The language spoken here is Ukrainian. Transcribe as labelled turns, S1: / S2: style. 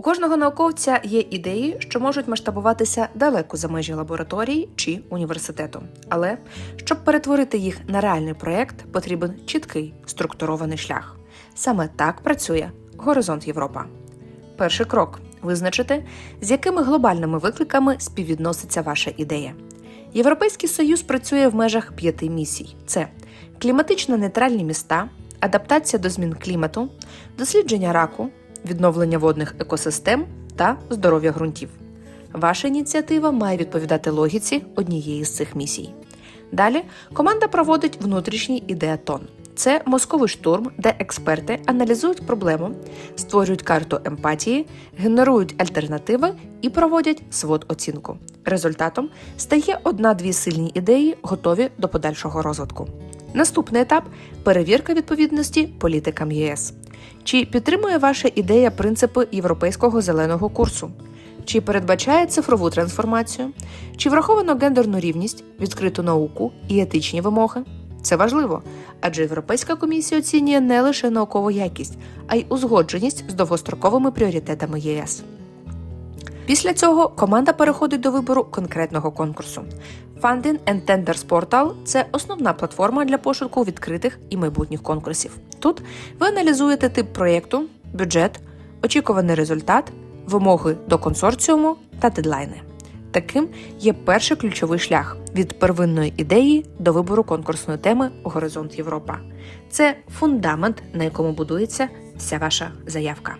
S1: У кожного науковця є ідеї, що можуть масштабуватися далеко за межі лабораторії чи університету. Але щоб перетворити їх на реальний проєкт, потрібен чіткий структурований шлях. Саме так працює Горизонт Європа. Перший крок визначити, з якими глобальними викликами співвідноситься ваша ідея. Європейський союз працює в межах п'яти місій: це кліматично нейтральні міста, адаптація до змін клімату, дослідження раку, відновлення водних екосистем та здоров'я ґрунтів. Ваша ініціатива має відповідати логіці однієї з цих місій. Далі команда проводить внутрішній ідеатон. Це мозковий штурм, де експерти аналізують проблему, створюють карту емпатії, генерують альтернативи і проводять свод оцінку. Результатом стає одна-дві сильні ідеї, готові до подальшого розвитку. Наступний етап перевірка відповідності політикам ЄС. Чи підтримує ваша ідея принципи європейського зеленого курсу? Чи передбачає цифрову трансформацію? Чи враховано гендерну рівність, відкриту науку і етичні вимоги? Це важливо, адже Європейська комісія оцінює не лише наукову якість, а й узгодженість з довгостроковими пріоритетами ЄС. Після цього команда переходить до вибору конкретного конкурсу. Funding and Tenders Portal – це основна платформа для пошуку відкритих і майбутніх конкурсів. Тут ви аналізуєте тип проєкту, бюджет, очікуваний результат, вимоги до консорціуму та дедлайни. Таким є перший ключовий шлях від первинної ідеї до вибору конкурсної теми Горизонт Європа. Це фундамент, на якому будується вся ваша заявка.